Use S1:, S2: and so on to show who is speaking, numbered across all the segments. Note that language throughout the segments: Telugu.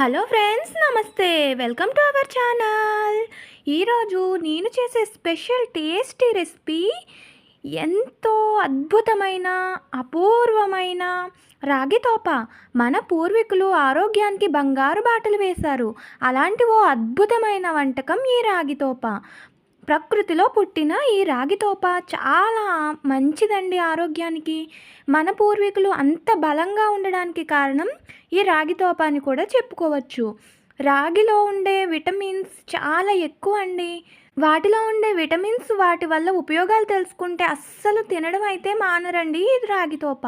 S1: హలో ఫ్రెండ్స్ నమస్తే. Welcome to our channel. ఈరోజు నేను చేసే స్పెషల్ టేస్టీ రెసిపీ ఎంతో అద్భుతమైన అపూర్వమైన రాగితోప మన పూర్వీకులు ఆరోగ్యానికి బంగారు బాటలు వేశారు. అలాంటి ఓ అద్భుతమైన వంటకం ఈ రాగి తోప. ప్రకృతిలో పుట్టిన ఈ రాగి తోప చాలా మంచిదండి ఆరోగ్యానికి. మన పూర్వీకులు అంత బలంగా ఉండడానికి కారణం ఈ రాగి తోప అని కూడా చెప్పుకోవచ్చు. రాగిలో ఉండే విటమిన్స్ చాలా ఎక్కువ అండి. వాటిలో ఉండే విటమిన్స్ వాటి వల్ల ఉపయోగాలు తెలుసుకుంటే అస్సలు తినడం అయితే మానరండి ఇది రాగితోప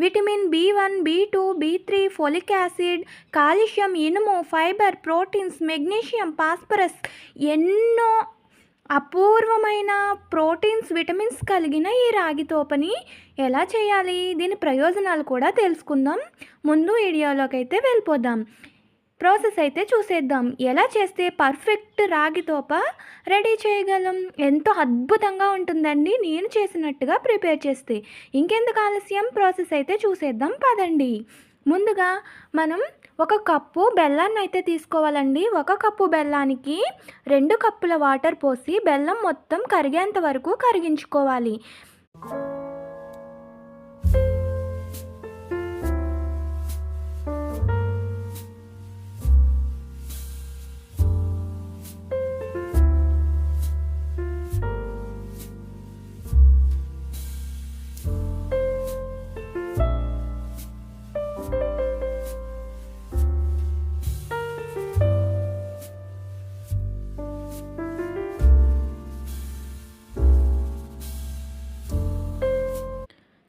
S1: vitamin B one B two B three folic acid calcium ఇనుము ఫైబర్ ప్రోటీన్స్ మెగ్నీషియం పాస్పరస్ ఎన్నో అపూర్వమైన ప్రోటీన్స్ విటమిన్స్ కలిగిన ఈ రాగి తోపని ఎలా చేయాలి? దీని ప్రయోజనాలు కూడా తెలుసుకుందాం. ముందు వీడియోలోకి అయితే వెళ్ళిపోదాం. ప్రాసెస్ అయితే చూసేద్దాం. ఎలా చేస్తే పర్ఫెక్ట్ రాగి తోప రెడీ చేయగలం? ఎంతో అద్భుతంగా ఉంటుందండి. నేను చేసినట్టుగా ప్రిపేర్ చేస్తే. ఇంకెందుకు ఆలస్యం? ప్రాసెస్ అయితే చూసేద్దాం. పదండి. ముందుగా మనం ఒక కప్పు బెల్లాన్ని అయితే తీసుకోవాలండి. ఒక కప్పు బెల్లానికి రెండు కప్పుల వాటర్ పోసి బెల్లం మొత్తం కరిగేంత వరకు కరిగించుకోవాలి.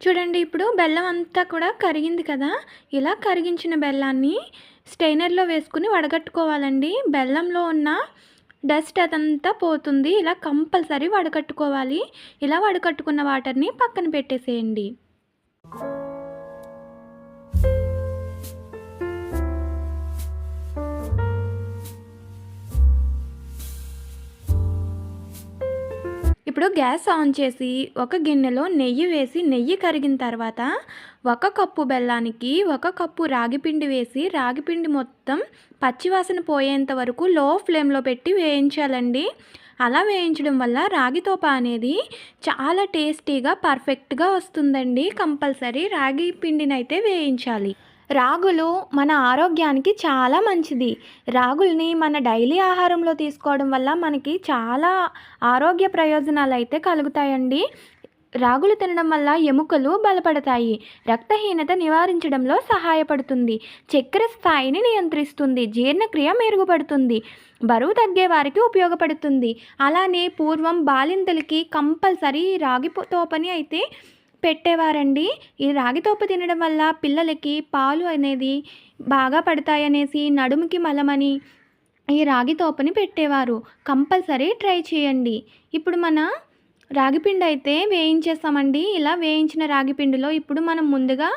S1: చూడండి ఇప్పుడు బెల్లం అంతా కూడా కరిగింది కదా? ఇలా కరిగించిన బెల్లాన్ని స్టెయినర్లో వేసుకుని వడగట్టుకోవాలండి. బెల్లంలో ఉన్న డస్ట్ అదంతా పోతుంది. ఇలా కంపల్సరీ వడకట్టుకోవాలి ఇలా వడకట్టుకున్న వాటర్ని పక్కన పెట్టేసేయండి. ఇప్పుడు గ్యాస్ ఆన్ చేసి ఒక గిన్నెలో నెయ్యి వేసి నెయ్యి కరిగిన తర్వాత ఒక కప్పు బెల్లానికి ఒక కప్పు రాగిపిండి వేసి రాగిపిండి మొత్తం పచ్చివాసన పోయేంత వరకు లో ఫ్లేమ్లో పెట్టి వేయించాలండి. అలా వేయించడం వల్ల రాగి తోప అనేది చాలా టేస్టీగా పర్ఫెక్ట్గా వస్తుందండి. కంపల్సరీ రాగి పిండినైతే వేయించాలి. రాగులు మన ఆరోగ్యానికి చాలా మంచిది. రాగుల్ని మన డైలీ ఆహారంలో తీసుకోవడం వల్ల మనకి చాలా ఆరోగ్య ప్రయోజనాలు అయితే కలుగుతాయండి. రాగులు తినడం వల్ల ఎముకలు బలపడతాయి. రక్తహీనత నివారించడంలో సహాయపడుతుంది. చక్కెర స్థాయిని నియంత్రిస్తుంది. జీర్ణక్రియ మెరుగుపడుతుంది. బరువు తగ్గే వారికి ఉపయోగపడుతుంది. అలానే పూర్వం బాలింతలకి కంపల్సరీ రాగి తోపని అయితే పెట్టేవారండి. ఈ రాగి తోప తినడం వల్ల పిల్లలకి పాలు అనేది బాగా పడతాయనేసి నడుముకి మలమని ఈ రాగి తోపని పెట్టేవారు. కంపల్సరీ ట్రై చేయండి. ఇప్పుడు మన రాగిపిండి అయితే వేయించేస్తామండి. ఇలా వేయించిన రాగిపిండిలో ఇప్పుడు మనం ముందుగా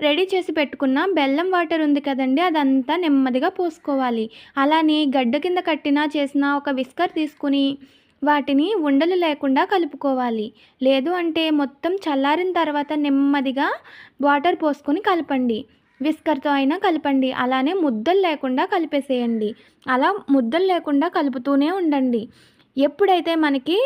S1: రెడీ చేసి పెట్టుకున్న బెల్లం వాటర్ ఉంది కదండి అదంతా నెమ్మదిగా పోసుకోవాలి. అలానే గడ్డ కింద కట్టిన చేసిన ఒక విస్కర్ తీసుకుని వాటిని ఉండలు లేకుండా కలుపుకోవాలి. లేదు అంటే మొత్తం చల్లారిన తర్వాత నెమ్మదిగా వాటర్ పోసుకొని కలపండి. విస్కర్తో అయినా కలపండి. అలానే ముద్దలు లేకుండా కలిపేసేయండి. అలా ముద్దలు లేకుండా కలుపుతూనే ఉండండి. ఎప్పుడైతే మనకి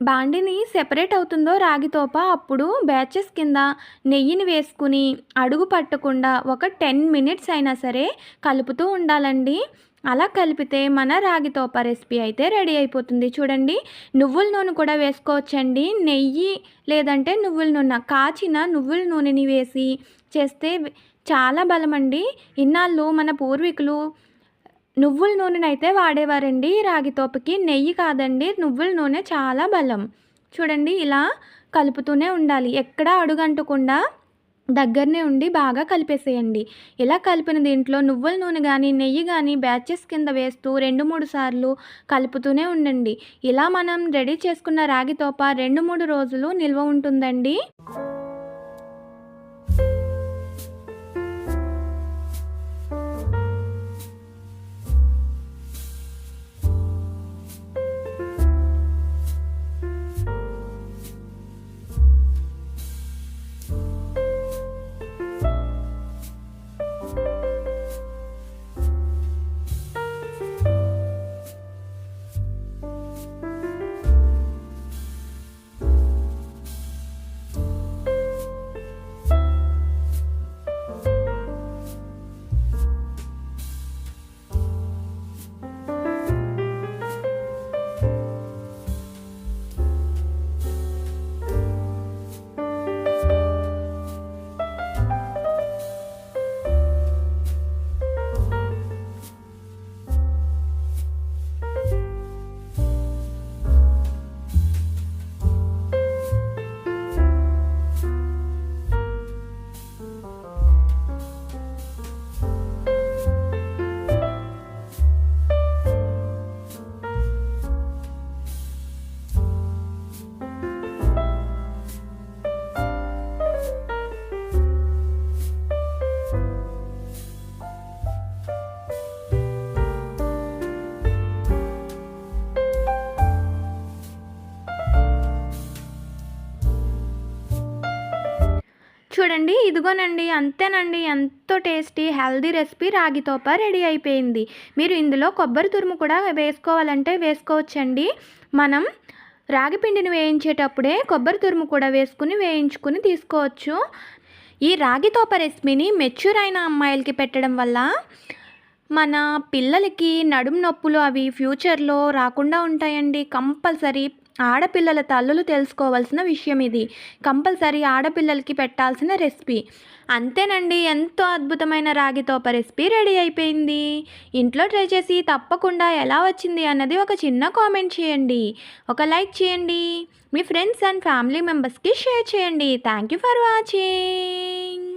S1: బాండిని సెపరేట్ అవుతుందో రాగితోప అప్పుడు బ్యాచెస్ కింద నెయ్యిని వేసుకుని అడుగు పట్టకుండా ఒక టెన్ మినిట్స్ అయినా సరే కలుపుతూ ఉండాలండి. అలా కలిపితే మన రాగితోప రెసిపీ అయితే రెడీ అయిపోతుంది. చూడండి నువ్వుల నూనె కూడా వేసుకోవచ్చండి. నెయ్యి లేదంటే నువ్వుల నూనె కాచిన నువ్వుల నూనెని వేసి చేస్తే చాలా బలమండి. ఇన్నాళ్ళు మన పూర్వీకులు నువ్వుల నూనెని అయితే వాడేవారండి రాగి తోపకి. నెయ్యి కాదండి నువ్వుల నూనె చాలా బలం. చూడండి ఇలా కలుపుతూనే ఉండాలి. ఎక్కడా అడుగంటకుండా దగ్గరనే ఉండి బాగా కలిపేసేయండి. ఇలా కలిపిన దీంట్లో నువ్వుల నూనె కానీ నెయ్యి కానీ బ్యాచెస్ కింద వేస్తూ రెండు మూడు సార్లు కలుపుతూనే ఉండండి. ఇలా మనం రెడీ చేసుకున్న రాగి తోప రెండు మూడు రోజులు నిల్వ ఉంటుందండి. చూడండి ఇదిగోనండి అంతేనండి ఎంతో టేస్టీ హెల్దీ రెసిపీ రాగి తోప రెడీ అయిపోయింది. మీరు ఇందులో కొబ్బరి తురుము కూడా వేసుకోవాలంటే వేసుకోవచ్చండి. మనం రాగి పిండిని వేయించేటప్పుడే కొబ్బరి తురుము కూడా వేసుకుని వేయించుకుని తీసుకోవచ్చు. ఈ రాగి తోప రెసిపీని మెచ్యూర్ అయిన అమ్మాయిలకి పెట్టడం వల్ల మన పిల్లలకి నడుము నొప్పులు అవి ఫ్యూచర్లో రాకుండా ఉంటాయండి. కంపల్సరీ ఆడపిల్లల తల్లులు తెలుసుకోవాల్సిన విషయం ఇది. కంపల్సరీ ఆడపిల్లలకి పెట్టాల్సిన రెసిపీ. అంతేనండి ఎంతో అద్భుతమైన రాగి తోప రెసిపీ రెడీ అయిపోయింది. ఇంట్లో ట్రై చేసి తప్పకుండా ఎలా వచ్చింది అన్నది ఒక చిన్న కామెంట్ చేయండి. ఒక లైక్ చేయండి. మీ ఫ్రెండ్స్ అండ్ ఫ్యామిలీ మెంబర్స్కి షేర్ చేయండి. Thank you for watching.